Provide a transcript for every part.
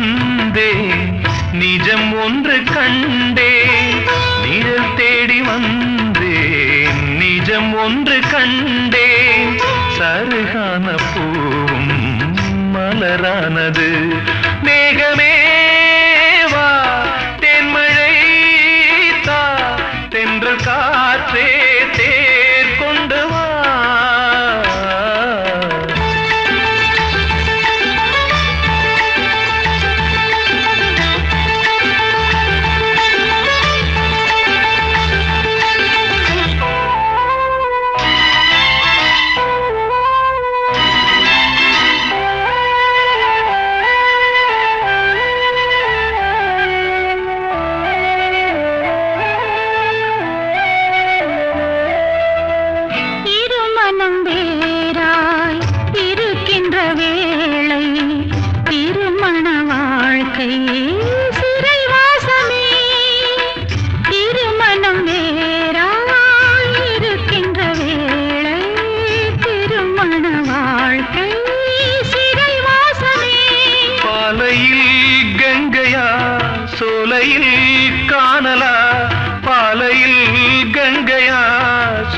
வந்தே நிஜம் ஒன்று கண்டே நிழல் தேடி வந்தே நிஜம் ஒன்று கண்டே. சருகான பூவும் மலரானது மேகமே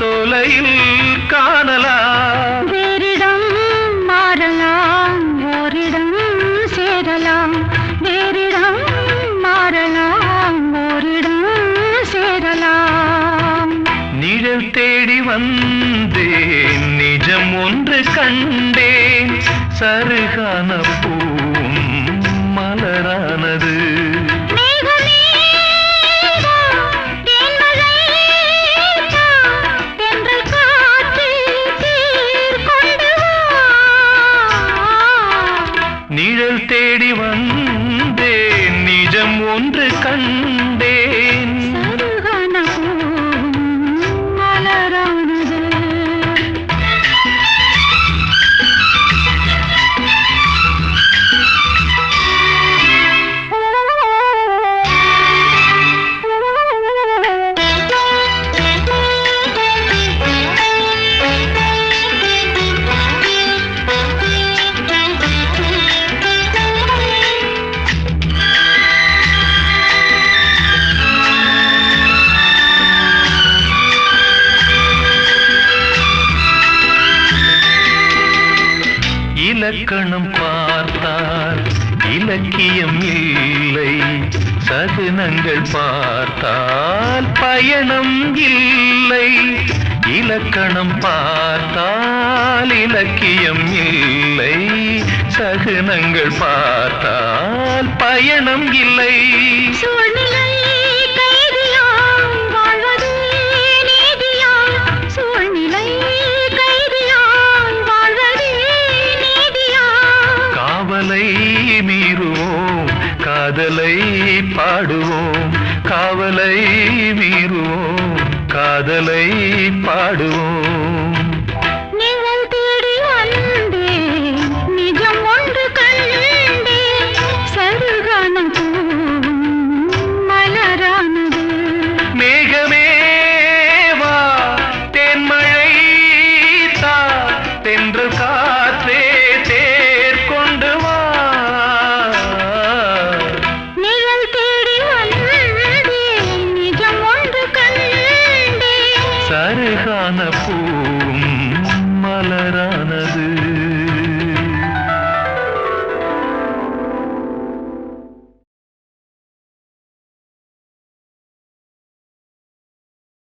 சோலையில் காணலா வேறிடம் மாறலாம் ஓரிடம் சேரலாம். வேறிடம் மாறலாம் ஓரிடம் சேரலாம். நிழல் தேடி வந்தேன் நிஜம் ஒன்று கண்டேன். சருகான பூவும் மலரானது. வந்தேன் நிஜம் ஒன்று கண் இலக்கணம் பார்த்தால் இலக்கியம் இல்லை. சகுனங்கள் பார்த்தால் பயணம் இல்லை. இலக்கணம் பார்த்தால் இலக்கியம் இல்லை. சகுனங்கள் பார்த்தால் பயணம் இல்லை. காதலை பாடுவோம் காவலை மீறுவோம் காதலை பாடுவோம்.